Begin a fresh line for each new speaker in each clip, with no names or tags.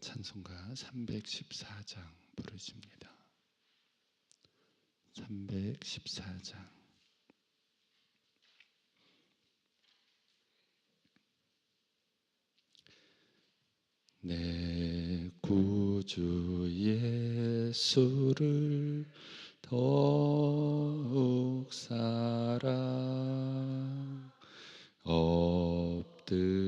찬송가 314장 부르십니다. 314장 내 구주 예수를 더욱 사랑 엎드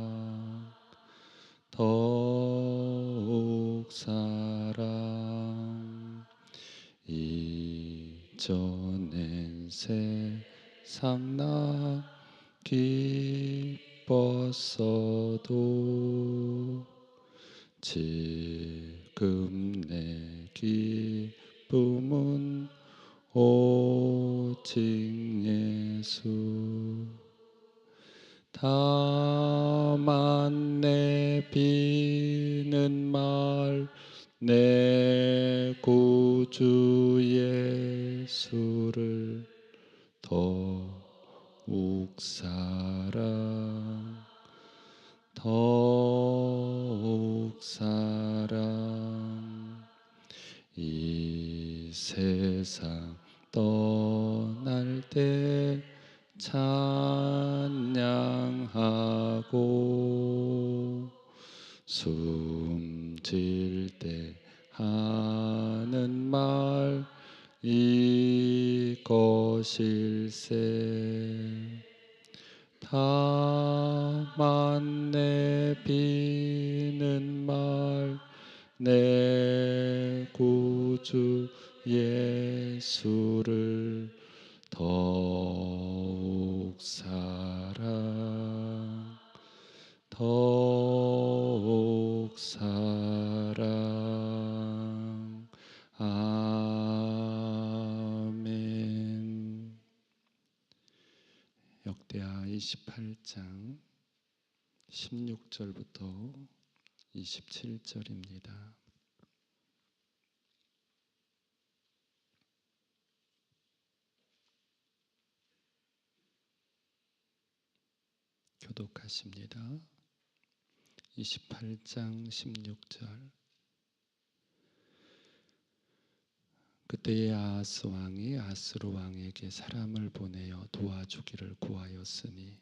전엔 세상 나 기뻤어도 지금 내 기쁨은 오직 예수. 다만 내 비는 말 내 구주 예수를 더욱 사랑 더욱 사랑 이 세상 떠날 때 찬양하고 숨질 때 하는 말 이것일세. 다만 내 비는 말 내 구주 예수를 더욱 사랑 더욱 사랑 아멘 역대하 28장 16절부터 27절입니다. 교독하십니다. 28장 16절. 그때의 아하스 왕이 아스로 왕에게 사람을 보내어 도와주기를 구하였으니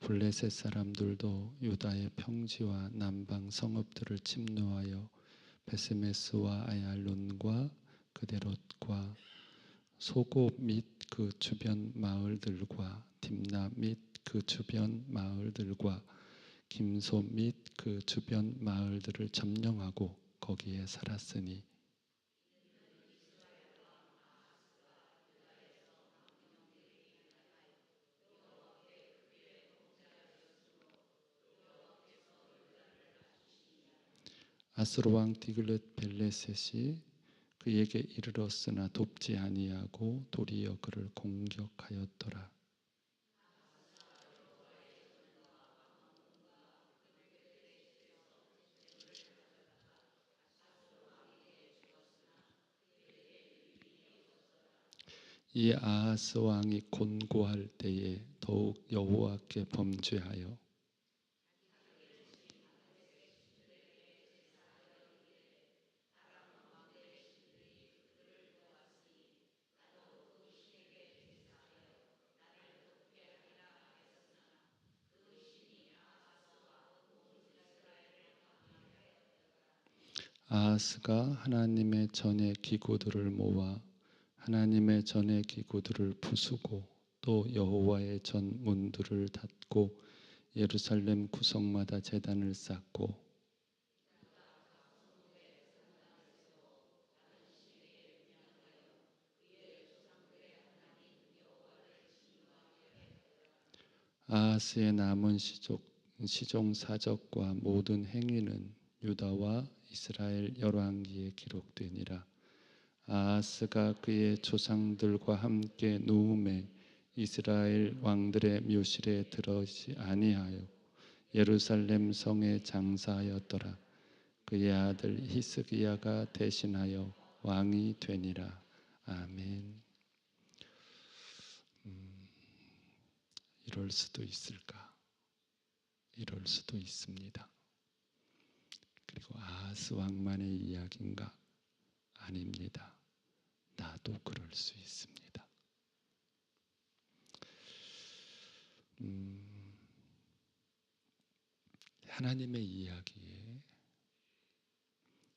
블레셋 사람들도 유다의 평지와 남방 성읍들을 침노하여 베스메스와 아얄론과 그데롯과 소곱 및그 주변 마을들과 딥나 및 그 주변 마을들과 김소 및 그 주변 마을들을 점령하고 거기에 살았으니 아스로 왕 디글렛 벨레셋이 그에게 이르렀으나 돕지 아니하고 도리어 그를 공격하였더라. 이 아하스 왕이 곤고할 때에 더욱 여호와께 범죄하여 아하스가 하나님의 전의 기구들을 모아 하나님의 전의 기구들을 부수고 또 여호와의 전 문들을 닫고 예루살렘 구석마다 제단을 쌓고 아하스의 남은 시족 시종 사적과 모든 행위는 유다와 이스라엘 열왕기에 기록되니라. 아하스가 그의 조상들과 함께 누움에 이스라엘 왕들의 묘실에 들어지 아니하여 예루살렘 성에 장사하였더라. 그의 아들 히스기야가 대신하여 왕이 되니라. 아멘. 음, 이럴 수도 있을까? 이럴 수도 있습니다. 그리고 아하스 왕만의 이야기인가? 아닙니다. 나도 그럴 수 있습니다. 음, 하나님의 이야기에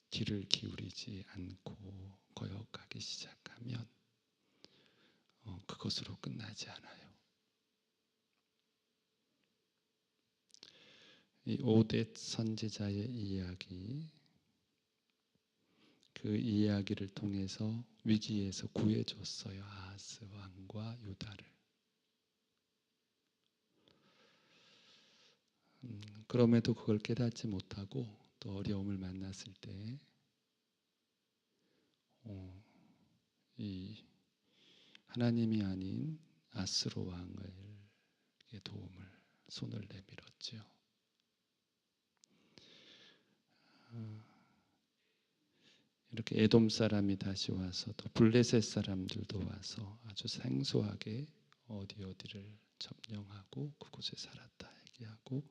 귀를 기울이지 않고 거역하기 시작하면 어, 그것으로 끝나지 않아요. 오뎃 선지자의 이야기 그 이야기를 통해서 위기에서 구해줬어요 아하스 왕과 유다를. 음, 그럼에도 그걸 깨닫지 못하고 또 어려움을 만났을 때, 어, 이 하나님이 아닌 아스로 왕의 도움을 손을 내밀었지요. 어, 이렇게 에돔 사람이 다시 와서 또 블레셋 사람들도 와서 아주 생소하게 어디 어디를 점령하고 그곳에 살았다 얘기하고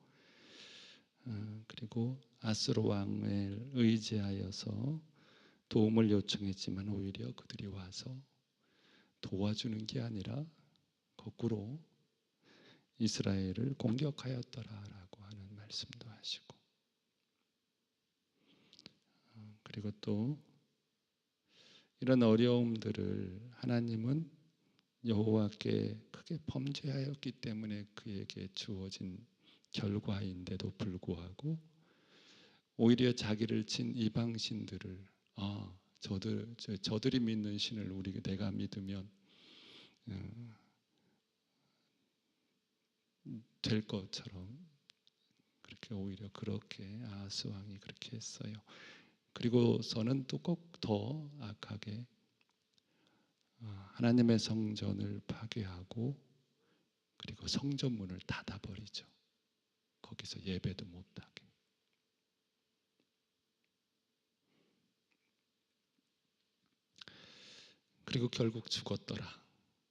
어, 그리고 아스로 왕을 의지하여서 도움을 요청했지만 오히려 그들이 와서 도와주는 게 아니라 거꾸로 이스라엘을 공격하였더라라고 하는 말씀도 하시고 어, 그리고 또 이런 어려움들을 하나님은 여호와께 크게 범죄하였기 때문에 그에게 주어진 결과인데도 불구하고 오히려 자기를 친 이방 신들을 아 저들 저, 들이 믿는 신을 우리 내가 믿으면 어, 될 것처럼 그렇게 오히려 그렇게 아스 왕이 그렇게 했어요. 그리고서는 또 꼭 더 악하게 어, 하나님의 성전을 파괴하고 그리고 성전문을 닫아버리죠. 거기서 예배도 못하게. 그리고 결국 죽었더라.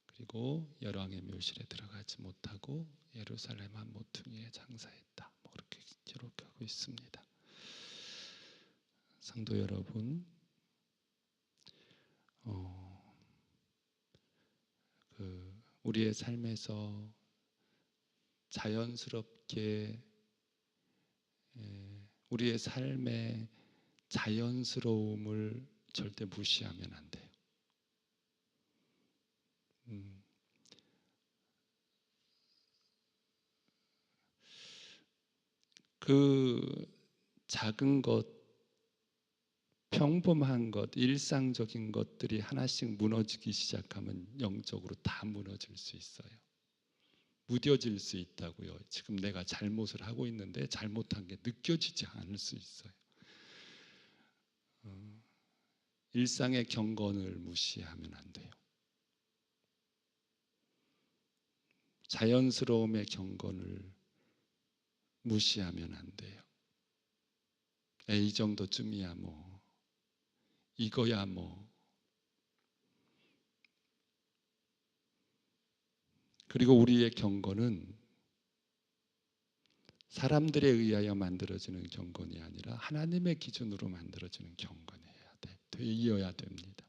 그리고 열왕의 묘실에 들어가지 못하고 예루살렘 한 모퉁이에 장사했다. 뭐 그렇게 기록하고 있습니다. 성도 여러분, 어, 그 우리의 삶에서 자연스럽게 예, 우리의 삶의 자연스러움을 절대 무시하면 안 돼요. 음. 그 작은 것, 평범한 것, 일상적인 것들이 하나씩 무너지기 시작하면 영적으로 다 무너질 수 있어요. 무뎌질 수 있다고요. 지금 내가 잘못을 하고 있는데 잘못한 게 느껴지지 않을 수 있어요. 어, 일상의 경건을 무시하면 안 돼요. 자연스러움의 경건을 무시하면 안 돼요. 에이, 이 정도쯤이야 뭐 이거야 뭐 그리고 우리의 경건은 사람들에 의하여 만들어지는 경건이 아니라 하나님의 기준으로 만들어지는 경건이어야 돼. 되어야 됩니다.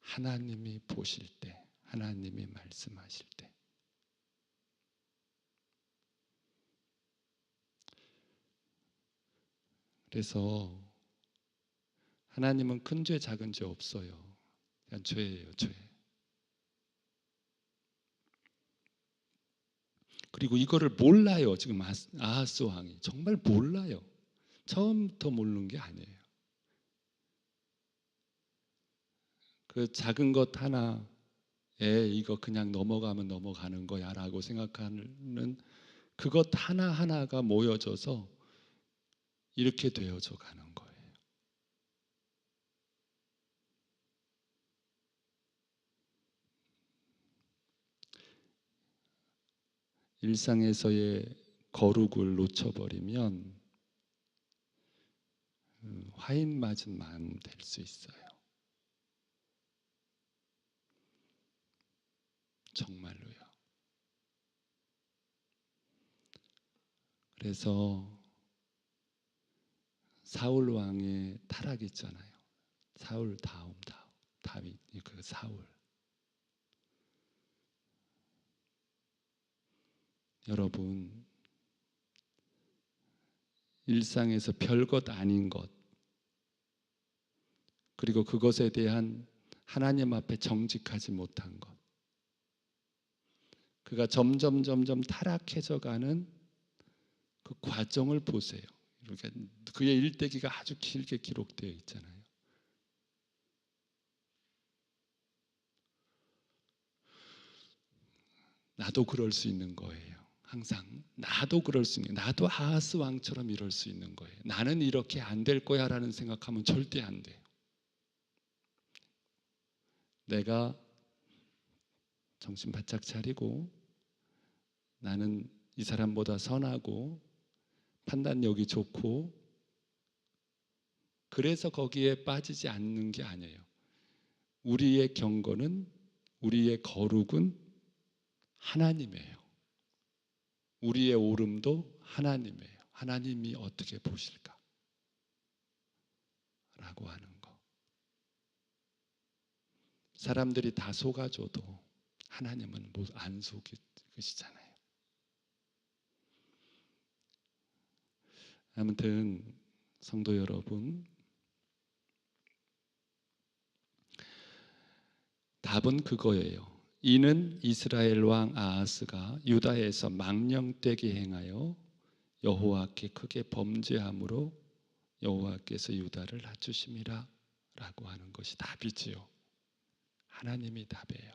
하나님이 보실 때, 하나님이 말씀하실 때. 그래서 하나님은 큰 죄, 작은 죄 없어요. 그냥 죄예요, 죄. 그리고 이거를 몰라요. 지금 아하스 왕이 정말 몰라요. 처음부터 모르는 게 아니에요. 그 작은 것 하나 에 이거 그냥 넘어가면 넘어가는 거야라고 생각하는 그것 하나 하나가 모여져서 이렇게 되어져 가는 거예요. 일상에서의 거룩을 놓쳐버리면 음, 화인 맞은 마음 될 수 있어요. 정말로요. 그래서 사울 왕의 타락 있잖아요. 사울 다음 다윗 그 사울 여러분 일상에서 별것 아닌 것 그리고 그것에 대한 하나님 앞에 정직하지 못한 것 그가 점점 점점 타락해져 가는 그 과정을 보세요. 이렇게 그의 일대기가 아주 길게 기록되어 있잖아요. 나도 그럴 수 있는 거예요. 항상 나도 그럴 수 있는 나도 아하스 왕처럼 이럴 수 있는 거예요. 나는 이렇게 안 될 거야라는 생각하면 절대 안 돼요. 내가 정신 바짝 차리고 나는 이 사람보다 선하고 판단력이 좋고 그래서 거기에 빠지지 않는 게 아니에요. 우리의 경건은 우리의 거룩은 하나님이에요. 우리의 오름도 하나님이에요. 하나님이 어떻게 보실까? 라고 하는 거. 사람들이 다 속아줘도 하나님은 뭐안 속이시잖아요. 아무튼 성도 여러분 답은 그거예요. 이는 이스라엘 왕 아하스가 유다에서 망령되게 행하여 여호와께 크게 범죄함으로 여호와께서 유다를 낮추심이라 라고 하는 것이 답이지요. 하나님이 답이에요.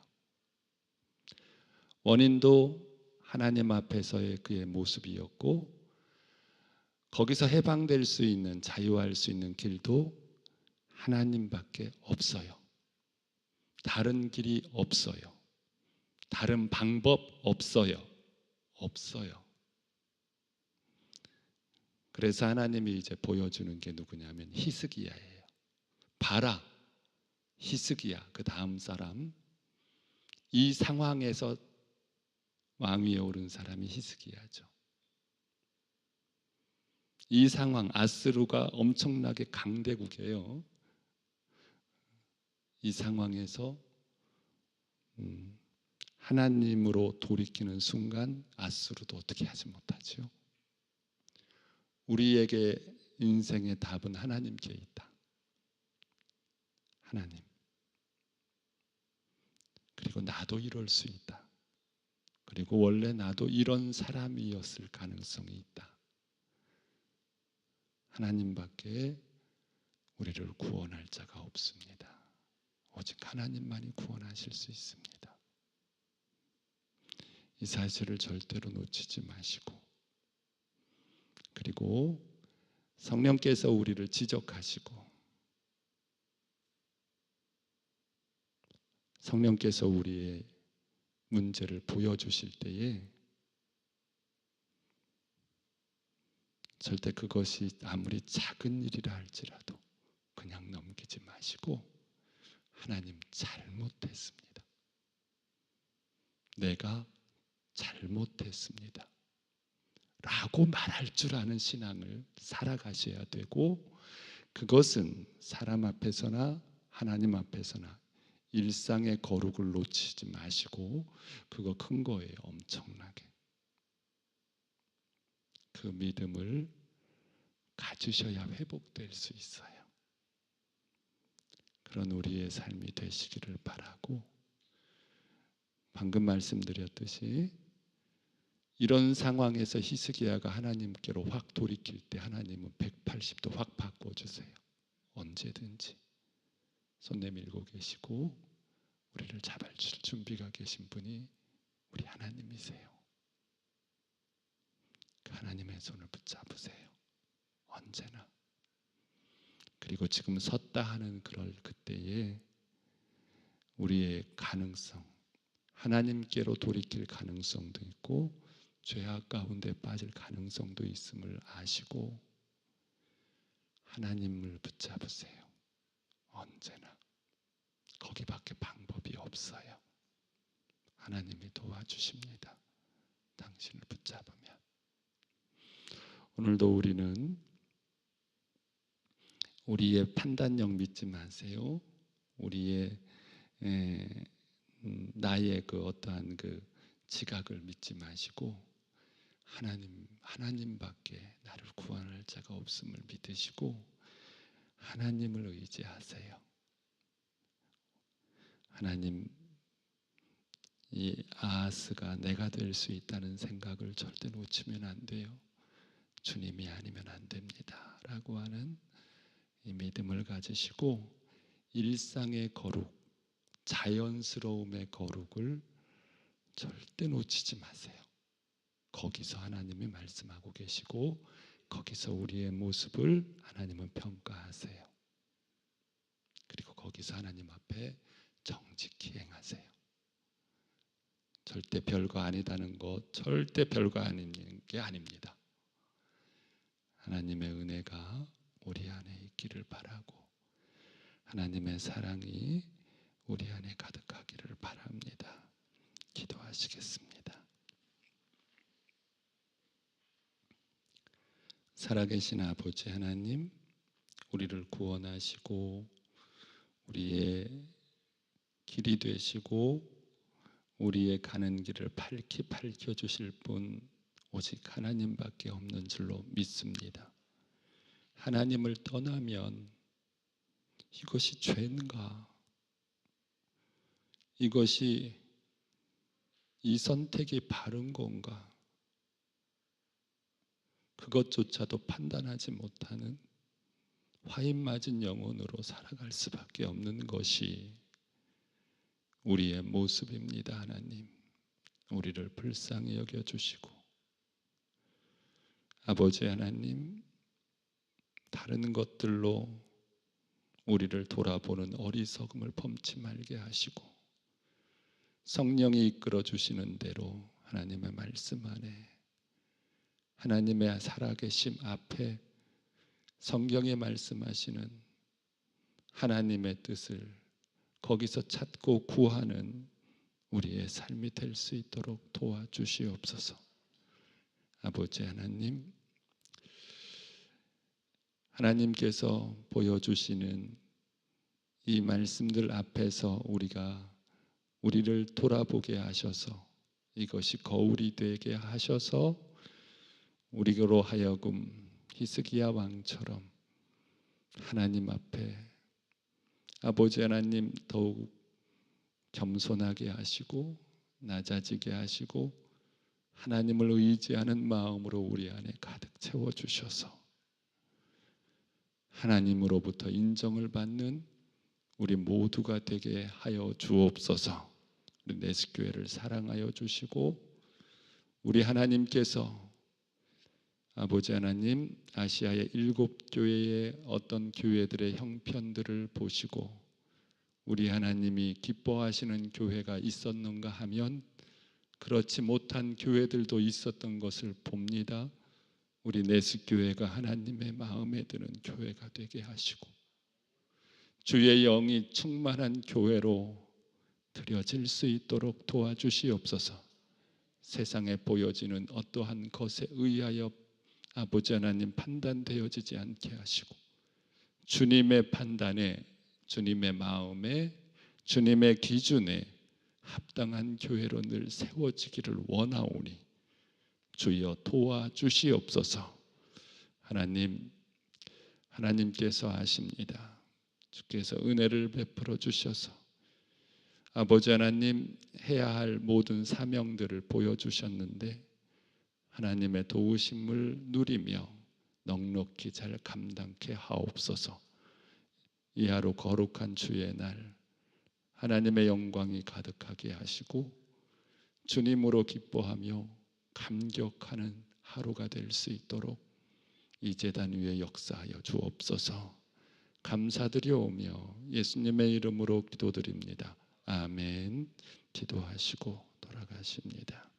원인도 하나님 앞에서의 그의 모습이었고 거기서 해방될 수 있는 자유할 수 있는 길도 하나님밖에 없어요. 다른 길이 없어요. 다른 방법 없어요. 없어요. 그래서 하나님이 이제 보여주는 게 누구냐면 히스기야예요. 봐라. 히스기야 그 다음 사람 이 상황에서 왕위에 오른 사람이 히스기야죠. 이 상황 아스루가 엄청나게 강대국이에요. 이 상황에서 음, 하나님으로 돌이키는 순간 아스루도 어떻게 하지 못하죠. 우리에게 인생의 답은 하나님께 있다. 하나님. 그리고 나도 이럴 수 있다. 그리고 원래 나도 이런 사람이었을 가능성이 있다. 하나님밖에 우리를 구원할 자가 없습니다. 오직 하나님만이 구원하실 수 있습니다. 이 사실을 절대로 놓치지 마시고 그리고 성령께서 우리를 지적하시고 성령께서 우리의 문제를 보여주실 때에 절대 그것이 아무리 작은 일이라 할지라도 그냥 넘기지 마시고 하나님 잘못했습니다. 내가 잘못했습니다. 라고 말할 줄 아는 신앙을 살아가셔야 되고 그것은 사람 앞에서나 하나님 앞에서나 일상의 거룩을 놓치지 마시고 그거 큰 거예요. 엄청나게. 그 믿음을 가지셔야 회복될 수 있어요. 그런 우리의 삶이 되시기를 바라고 방금 말씀드렸듯이 이런 상황에서 히스기야가 하나님께로 확 돌이킬 때 하나님은 180도 확 바꿔 주세요. 언제든지 손 내밀고 계시고 우리를 잡아줄 준비가 계신 분이 우리 하나님이세요. 그 하나님의 손을 붙잡으세요. 언제나. 그리고 지금 섰다 하는 그럴 그때에 우리의 가능성, 하나님께로 돌이킬 가능성도 있고 죄악 가운데 빠질 가능성도 있음을 아시고 하나님을 붙잡으세요. 언제나 거기밖에 방법이 없어요. 하나님이 도와주십니다. 당신을 붙잡으면 오늘도 우리는 우리의 판단력 믿지 마세요. 우리의 에, 음, 나의 그 어떠한 그 지각을 믿지 마시고 하나님 하나님밖에 나를 구원할 자가 없음을 믿으시고 하나님을 의지하세요. 하나님 이 아하스가 내가 될 수 있다는 생각을 절대 놓치면 안 돼요. 주님이 아니면 안 됩니다라고 하는 이 믿음을 가지시고 일상의 거룩, 자연스러움의 거룩을 절대 놓치지 마세요. 거기서 하나님이 말씀하고 계시고 거기서 우리의 모습을 하나님은 평가하세요. 그리고 거기서 하나님 앞에 정직히 행하세요. 절대 별거 아니다는 것, 절대 별거 아닌 게 아닙니다. 하나님의 은혜가 우리 안에 있기를 바라고 하나님의 사랑이 우리 안에 가득하기를 바랍니다. 기도하시겠습니다. 살아계신 아버지 하나님, 우리를 구원하시고 우리의 길이 되시고 우리의 가는 길을 밝히 밝혀 주실 분 오직 하나님밖에 없는 줄로 믿습니다. 하나님을 떠나면 이것이 죄인가? 이것이 이 선택이 바른 건가? 그것조차도 판단하지 못하는 화인 맞은 영혼으로 살아갈 수밖에 없는 것이 우리의 모습입니다, 하나님. 우리를 불쌍히 여겨 주시고 아버지 하나님 다른 것들로 우리를 돌아보는 어리석음을 범치 말게 하시고 성령이 이끌어 주시는 대로 하나님의 말씀 안에 하나님의 살아계심 앞에 성경에 말씀하시는 하나님의 뜻을 거기서 찾고 구하는 우리의 삶이 될 수 있도록 도와주시옵소서. 아버지 하나님, 하나님께서 보여주시는 이 말씀들 앞에서 우리가 우리를 돌아보게 하셔서 이것이 거울이 되게 하셔서 우리로 하여금 히스기야 왕처럼 하나님 앞에 아버지 하나님 더욱 겸손하게 하시고 낮아지게 하시고 하나님을 의지하는 마음으로 우리 안에 가득 채워 주셔서 하나님으로부터 인정을 받는 우리 모두가 되게 하여 주옵소서. 우리 내스교회를 사랑하여 주시고 우리 하나님께서 아버지 하나님 아시아의 일곱 교회의 어떤 교회들의 형편들을 보시고 우리 하나님이 기뻐하시는 교회가 있었는가 하면 그렇지 못한 교회들도 있었던 것을 봅니다. 우리 내스 교회가 하나님의 마음에 드는 교회가 되게 하시고 주의 영이 충만한 교회로 드려질 수 있도록 도와주시옵소서. 세상에 보여지는 어떠한 것에 의하여 아버지 하나님 판단되어지지 않게 하시고 주님의 판단에 주님의 마음에 주님의 기준에 합당한 교회로 늘 세워지기를 원하오니 주여 도와주시옵소서. 하나님 하나님께서 아십니다. 주께서 은혜를 베풀어 주셔서 아버지 하나님 해야 할 모든 사명들을 보여 주셨는데 하나님의 도우심을 누리며 넉넉히 잘 감당케 하옵소서. 이 하루 거룩한 주의 날 하나님의 영광이 가득하게 하시고 주님으로 기뻐하며 감격하는 하루가 될 수 있도록 이 재단 위에 역사하여 주옵소서. 감사드려오며 예수님의 이름으로 기도드립니다. 아멘. 기도하시고 돌아가십니다.